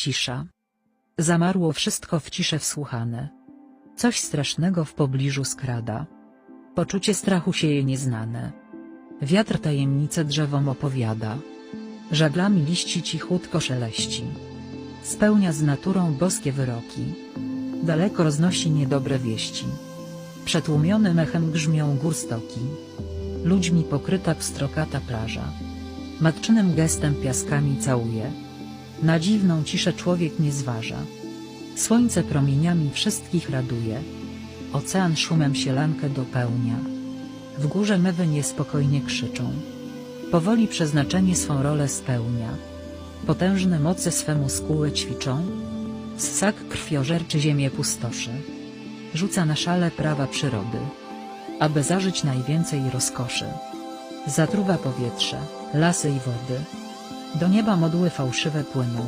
Cisza. Zamarło wszystko w ciszę wsłuchane. Coś strasznego w pobliżu skrada. Poczucie strachu sieje nieznane. Wiatr tajemnice drzewom opowiada. Żaglami liści cichutko szeleści. Spełnia z naturą boskie wyroki. Daleko roznosi niedobre wieści. Przetłumionym echem grzmią gór stoki. Ludźmi pokryta pstrokata plaża. Matczynym gestem piaskami całuje. Na dziwną ciszę człowiek nie zważa. Słońce promieniami wszystkich raduje. Ocean szumem sielankę dopełnia. W górze mewy niespokojnie krzyczą. Powoli przeznaczenie swą rolę spełnia. Potężne moce swe muskuły ćwiczą. Ssak krwiożerczy ziemię pustoszy. Rzuca na szale prawa przyrody. Aby zażyć najwięcej rozkoszy. Zatruwa powietrze, lasy i wody. Do nieba modły fałszywe płyną.